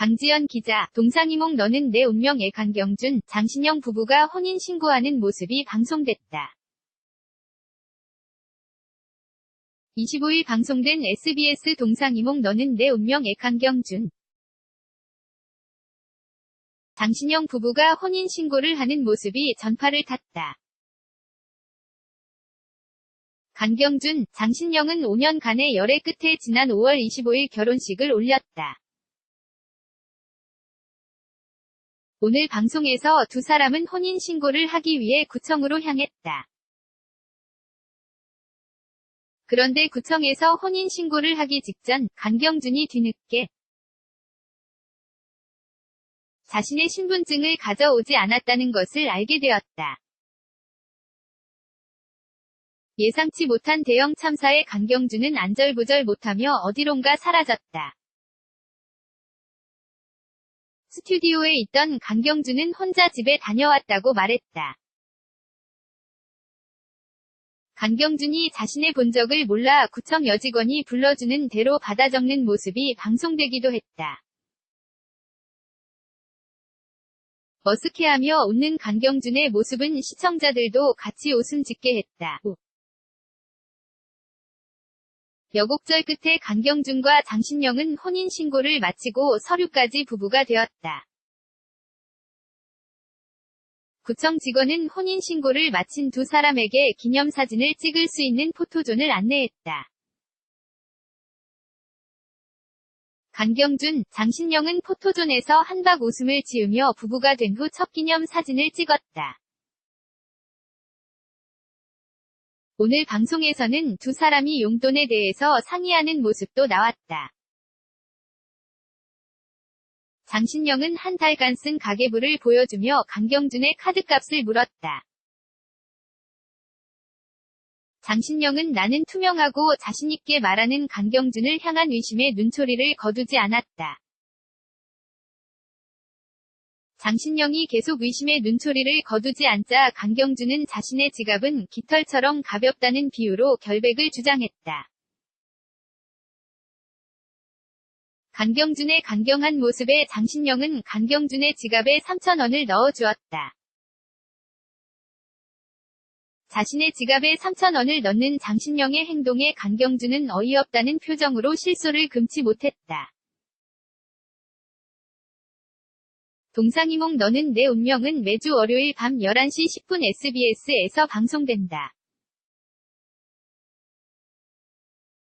강지연 기자, 동상이몽 너는 내 운명의 강경준, 장신영 부부가 혼인신고하는 모습이 방송됐다. 25일 방송된 SBS 동상이몽 너는 내 운명의 강경준. 장신영 부부가 혼인신고를 하는 모습이 전파를 탔다. 강경준, 장신영은 5년간의 열애 끝에 지난 5월 25일 결혼식을 올렸다. 오늘 방송에서 두 사람은 혼인신고를 하기 위해 구청으로 향했다. 그런데 구청에서 혼인신고를 하기 직전 강경준이 뒤늦게 자신의 신분증을 가져오지 않았다는 것을 알게 되었다. 예상치 못한 대형 참사에 강경준은 안절부절 못하며 어디론가 사라졌다. 스튜디오에 있던 강경준은 혼자 집에 다녀왔다고 말했다. 강경준이 자신의 본 적을 몰라 구청 여직원이 불러주는 대로 받아 적는 모습이 방송되기도 했다. 머쓱해하며 웃는 강경준의 모습은 시청자들도 같이 웃음 짓게 했다. 여곡절 끝에 강경준과 장신영은 혼인신고를 마치고 서류까지 부부가 되었다. 구청 직원은 혼인신고를 마친 두 사람에게 기념사진을 찍을 수 있는 포토존을 안내했다. 강경준, 장신영은 포토존에서 한박 웃음을 지으며 부부가 된 후 첫 기념 사진을 찍었다. 오늘 방송에서는 두 사람이 용돈에 대해서 상의하는 모습도 나왔다. 장신영은 한 달간 쓴 가계부를 보여주며 강경준의 카드값을 물었다. 장신영은 나는 투명하고 자신있게 말하는 강경준을 향한 의심의 눈초리를 거두지 않았다. 장신영이 계속 의심의 눈초리를 거두지 않자 강경준은 자신의 지갑은 깃털처럼 가볍다는 비유로 결백을 주장했다. 강경준의 강경한 모습에 장신영은 강경준의 지갑에 3천원을 넣어주었다. 자신의 지갑에 3천원을 넣는 장신영의 행동에 강경준은 어이없다는 표정으로 실소를 금치 못했다. 동상이몽 너는 내 운명은 매주 월요일 밤 11시 10분 SBS에서 방송된다.